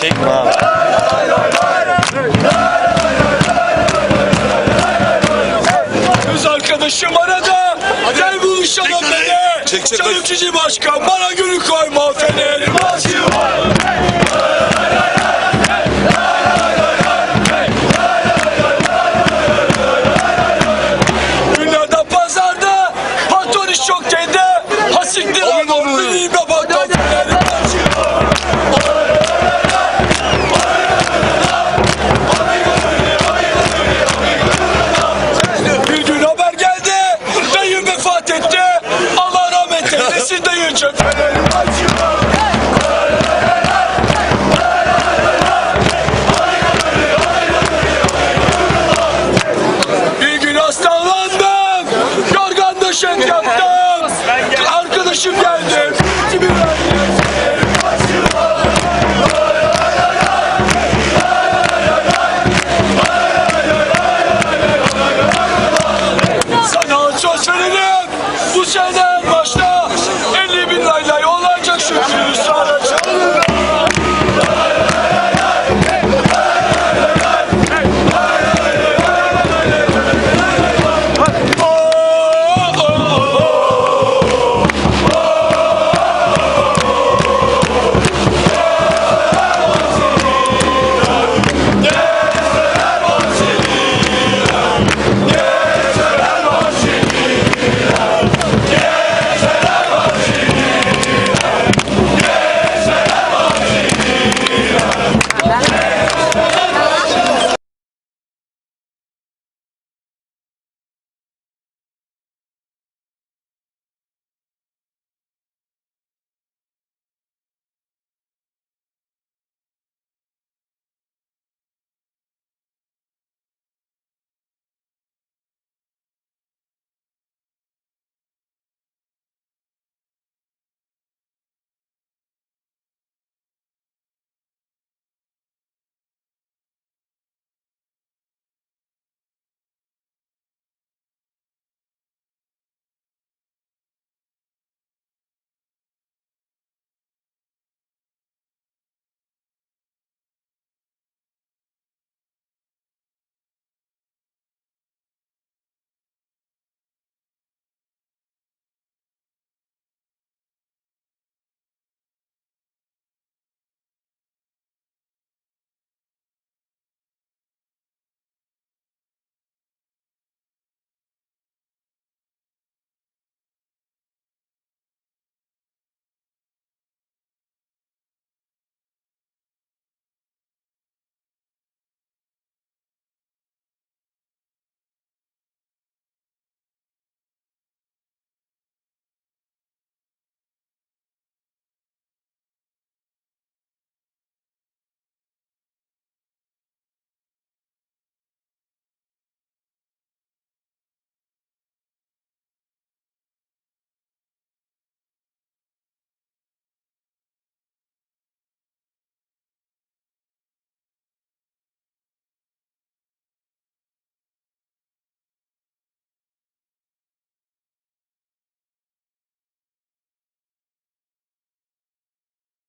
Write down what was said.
Çekme abi. Kız arkadaşım arada. Gel buluşalım beni. Çek, çek, çek. Çayırçıcı başkan bana gülü koyma feneri. Başım.